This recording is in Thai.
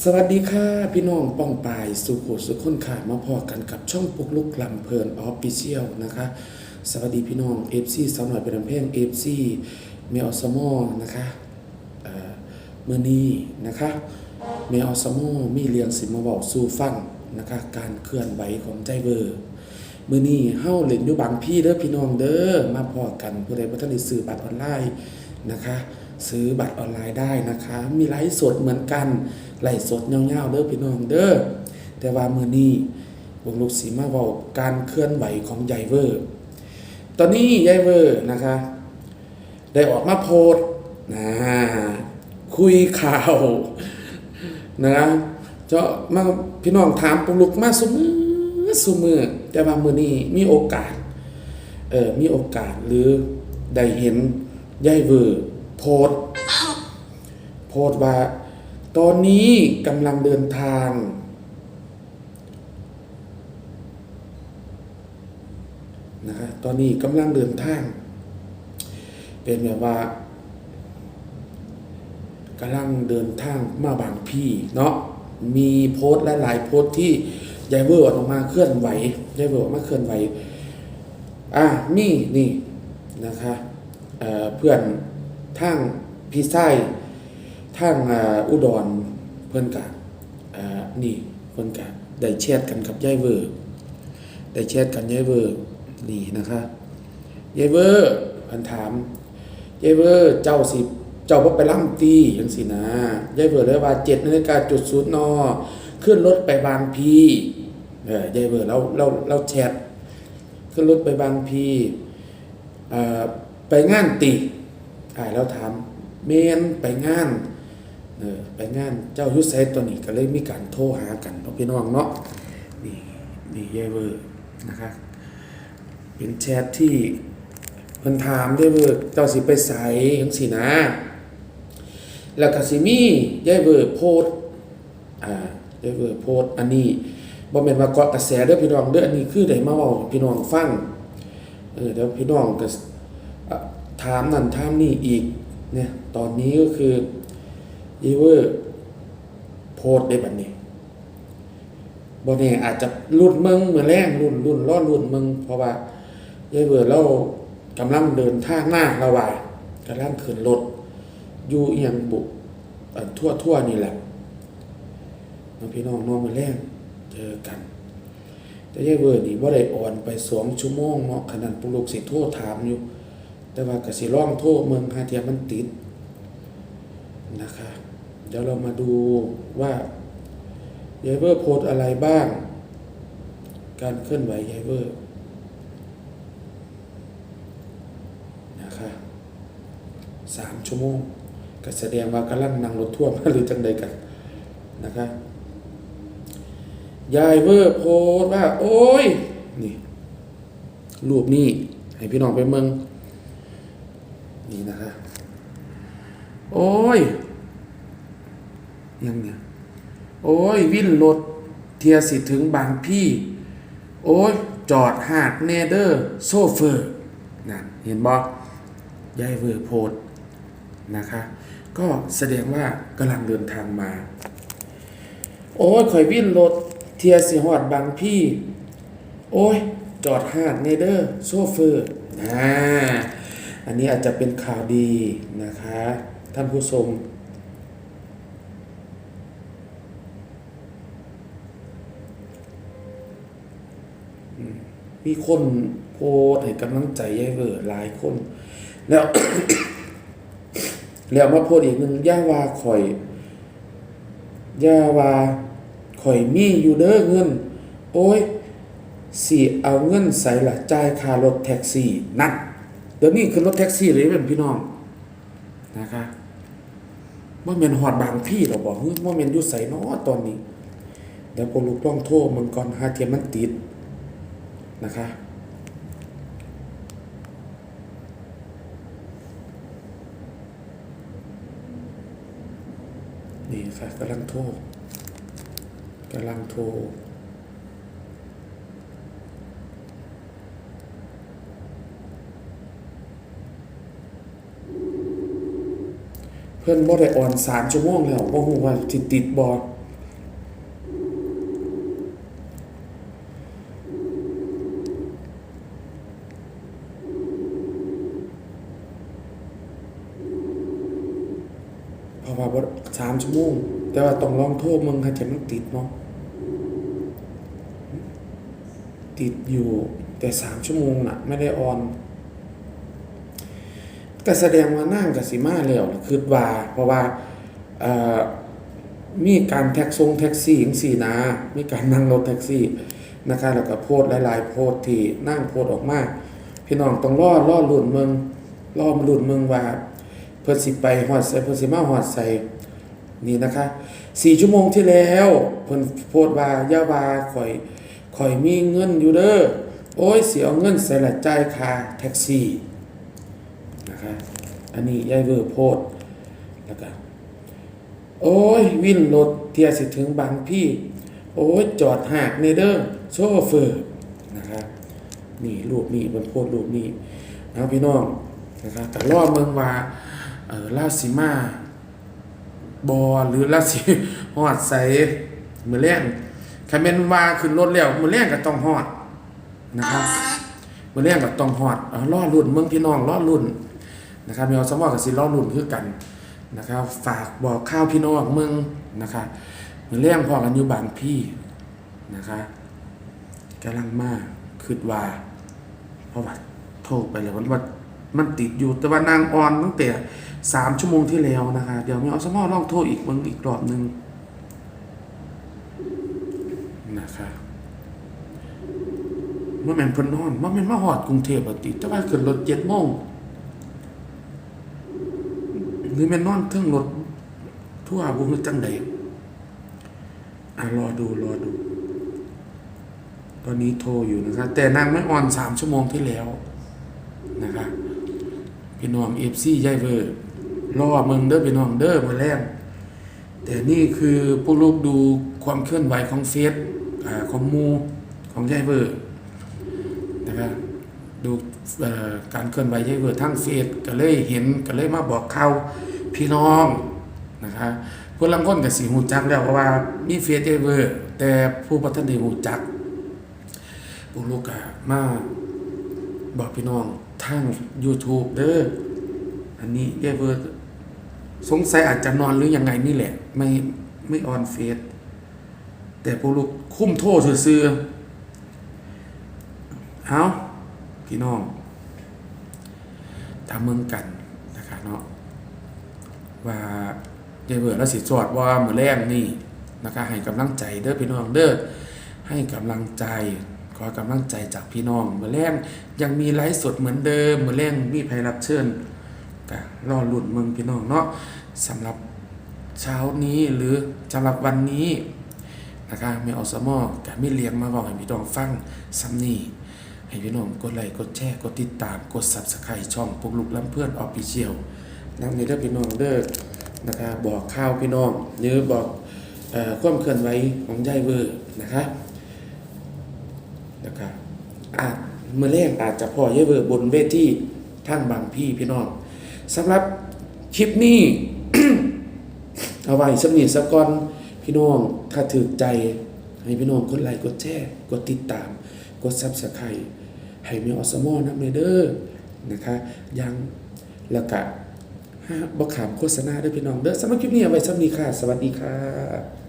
สวัสดีค่ะ พี่น้องป้องปายสุขุสุขคนขามาพอกันกับช่องปุกลุกลำเพลินออฟฟิเชียลนะคะ สวัสดีพี่น้อง FC สาวหน่อยเป็นลำเพลง FC เมอสมอนะคะเมื่อนี้นะคะเมอสมอมีเรียงสิมาบอกสู่ฟังนะคะ การเคลื่อนไหวของใจเบอร์มื่อนี้เฮ้าเล่นอยู่บางพี่เด้อพี่น้องเด้อมาพอกันผู้ใดบ่ทันได้ซื้อบัตรออนไลน์นะคะ ซื้อบัตรออนไลน์ได้นะคะ มีไลฟ์สดเหมือนกัน ไลฟ์สดยาๆเด้อพี่น้องเด้อแต่ว่ามือนี้วงลูกสีมาเว้าการเคลื่อนไหวของยายเวอร์ ตอนนี้ยายเวอร์นะคะ ได้ออกมาโพสนะคุยข่าวนะเจ้ามาพี่น้องถามปุลุกมาสุมือสุมือแต่ว่ามือนี้มีโอกาสเออมีโอกาสหรือได้เห็นยายเวอร์โพสโพสว่า ตอนนี้กำลังเดินทาง นะคะตอนนี้กำลังเดินทาง เป็นแบบว่ากำลังเดินทางมาบางพี่เนาะมีโพสต์หลายๆโพสต์ที่ยายเวอร์ออกมาเคลื่อนไหวยายเวอร์ออกมาเคลื่อนไหวอะนี่นี่นะคะเเพื่อนทางพี่ไส้ ทางอ่าอุดรเพื่อนกานี่เพื่อนกะได้แชทกันกับยายเวอร์ได้แชทกันยายเวอร์นี่นะคะยายเวอร์อันถามยายเวอร์เจ้าสิเจ้าบ่าไปล่ำตีจังสินะยายเวอร์เลยว่าเจ็ดนาฬิกาจุดศูนย์นอขึ้นรถไปบางพีเออยายเวอร์เราเราเราแชทขึ้นรถไปบางพีไปงานตีอ่าเราถามเมนไปงาน เออไปงานเจ้ายุทธไซตัวนี้ก็เลยมีการโทรหากันเนาะพี่น้องเนาะนี่นี่เยเวอร์นะคะเป็นแชทที่เพิ่นถามเยเวอร์เจ้าสิไปใสจังซี่นะ แล้วก็สิมีเยเวอร์โพสอ่าเยเวอร์โพสอันนี้บ่แม่นว่าเกาะกระแสเด้อพี่น้องเด้ออันนี้คือได้มาเว้าพี่น้องฟังเออเดี๋ยวพี่น้องก็ถามนั่นถามนี่อีกเนี่ยตอนนี้ก็คือ เยเวอร์โพสได้บัดนี้บ่แน่อาจจะรุ่นเมืองเมือแรงรุ่นรุ่นล้อรุ่นเมืองเพราะว่ายายเบิดเรากำลังเดินทางหน้าระหว่างกำลังขึ้นรถอยู่เอียงบุทั่วทั่วนี่แหละน้องพี่น้องน้องมาแรงเจอกัน แต่ยายเบิดนี่บ่ได้อ่อนไปสองชั่วโมงเนาะขนาดปุกลุกสิโทรถามอยู่ แต่ว่ากสิร้องโทรเมืองหาเทียมันติดนะคะ เดี๋ยวเรามาดูว่ายายเวอร์โพสอะไรบ้าง การเคลื่อนไหวยายเวอร์นะคะสามชั่วโมงก็แสดงว่ากำลังนั่งรถทั่วมาหรือจังใดกันนะคะยายเวอร์โพสว่า โอ้ย นี่รูปนี้ให้พี่น้องไปเมืองนี่นะคะ โอ้ย ยังเนี่ย โอ้ย วิ่นรถเทียสิถึงบางพี่ โอ้ย จอดหาดเนเดอร์ โซเฟอร์นั่นเห็นบอกยายเวอร์โพสนะคะ ก็แสดงว่ากำลังเดินทางมา โอ้ยข่อยวิ่นรถเทียสิหอดบางพี่ โอ้ย จอดหาดเนเดอร์ โซเฟอร์อ่าอันนี้อาจจะเป็นข่าวดีนะคะ ท่านผู้ชม มีคนโพสให้กำลังใจยายเวอร์หลายคน แล้ว แล้วมาโพสอีกหนึ่งย่าว่าข่อยย่าว่าข่อยมีอยู่เด้อเงิน โอ้ยสิเอาเงินใส่ละจ่ายค่ารถแท็กซี่นั่นเดี๋ยวนี้ขึ้นรถแท็กซี่เลยเป็นพี่น้องนะคะว่าเมนหอดบางพี่เราบอกเฮ้ยว่าเมนยู่ใส่นอตอนนี้ เดี๋ยวก็ลูกต้องโทษมันก่อนหาเทียมมันติด นะคะ นี่ค่ะกำลังโทรกำลังโทรเพื่อนบ่ได้อ่อนสามชั่วโมงแล้วบ่ฮู้ว่าสิติดบ่ สามชั่วโมง แต่ว่าต้องลองโทรมึงค่ะจะมันติดเนาะติดอยู่แต่สามชั่วโมงน่ะ ไม่ได้ออนก็แสดงว่านั่งกับสิมาแล้วคือว่าเพราะว่ามีการแท็กซงแท็กซี่อย่างสี่นะมีการนั่งรถแท็กซี่นะคะแล้วก็โพสหลาย ๆ โพสที่นั่งโพสออกมาพี่น้องต้องรอดรอดหลุ่นเมืองรอมาลุ่นเมืองว่า เพิ่นสิไปฮอดใส่เพิ่นสิมาฮอดใส่นี่นะคะสี่ชั่วโมงที่แล้วเพิ่นโพสต์ว่าย่าวาข่อยข่อยมีเงินอยู่เด้อโอ้ยเสียเงินใส่ละจ่ายค่าแท็กซี่นะคะอันนี้ยายเวอร์โพดแล้วก็โอ้ยวินรถเทียสิถึงบางพี่ โอ้ยจอดหากในเด้อโชเฟอร์นะคะนี่รูปนี้มันโพดรูปนี้เอาพี่น้องนะคะแต่รอบเมืองว่า ออลาสิมาบอหรือลาสิฮอดใส่มือแรงคันแม่นว่าขึ้นรถแล้วมือแรงก็ต้องฮอดนะครับมือแรงก็ต้องฮอดเอาล่อรุ่นเมืองพี่น้องล่อรุ่นนะครับมีอสมอกับสิล้อลุ่นคือกันนะครับฝากบอกข้าวพี่น้องเมืองนะคะมือเลี้ยงพอกันอยู่บางพี่นะคะกำลังมากคืดว่าเพราะว่าโทรไปแล้วมันว่า มันติดอยู่แต่ว่านางออนตั้งแต่สามชั่วโมงที่แล้วนะคะเดี๋ยวมีอสมอลองโทรอีกเมืองอีกรอบหนึ่งนะคะเมื่อแม่นเพิ่นนอนเมื่อแม่นมาหอดกรุงเทพอะติดแต่ว่าขึ้นรถเจ็ดโมงหรือแม่นนอนเทิงรถทั่วบุญจังใดอะรอดูรอดู ตอนนี้โทรอยู่นะครับแต่นางไม่ออนสามชั่วโมงที่แล้วนะครับ พี่น้องเอฟซียายเวอร์รอเมืองเด้อพี่น้องเด้อมาแล้งแต่นี่คือพวกลูกดูความเคลื่อนไหวของเฟซของมูของยายเวอร์นะครับดูการเคลื่อนไหวยายเวอร์ทั้งเฟซก็เลยเห็นก็เลยมาบอกเขาพี่น้องนะคะผู้ลังคนกับสีหูจักแล้วเพราะว่ามีเฟซยายเวอร์แต่ผู้พัฒนาหูจักพวกลูกก็มา บอกพี่น้องทาง YouTube เด้ออันนี้ยายเวอร์สงสัยอาจจะนอนหรือยังไงนี่แหละ ไม่ไม่ออนเฟซแต่พวกลูกคุ้มโทษซื่อเอาพี่น้องตามเมืองกันนะคะเนาะว่ายายเบื่อแล้วสิสวดว่ามือแรกนี่นะคะให้กำลังใจเด้อพี่น้องเด้อให้กำลังใจ ขอกำลังใจจากพี่น้องเมือแรกยังมีไลฟ์สดเหมือนเดิมเมือแรกมีภัยรับเชิญก็รอหลุดเมืองพี่น้องเนาะสำหรับเช้านี้หรือสำหรับวันนี้นะคะมีอสมอกับมีเลี้ยงมาบอกให้พี่น้องฟังซ้ำนี่ให้พี่น้องกดไลค์กดแชร์กดติดตามกด Subscribe ช่องปุกลุกล้ำเพื่อนออฟฟิเชียลนำในเด้อพี่น้องเด้อนะคะบอกข่าวพี่น้องหรือบอกอ่อความเคลื่อนไหวของยายเวอร์นะคะ นะคะอาจเมื่อแรกอาจจะพอยายเวอร์บนเวทีทั้งบางพี่พี่น้องสำหรับคลิปนี้เอาไว้สำนีสะก่อนพี่น้องถ้าถือใจให้พี่น้องกดไลค์กดแชร์กดติดตาม กดซับสไครต์ให้มีออสมอนับเด้อนะคะยังแล้วก็ห้าบ่ขามโฆษณาด้อพี่น้องเด้อสำหรับคลิปนี้เอาไว้สำนีค่ะ สวัสดีค่ะ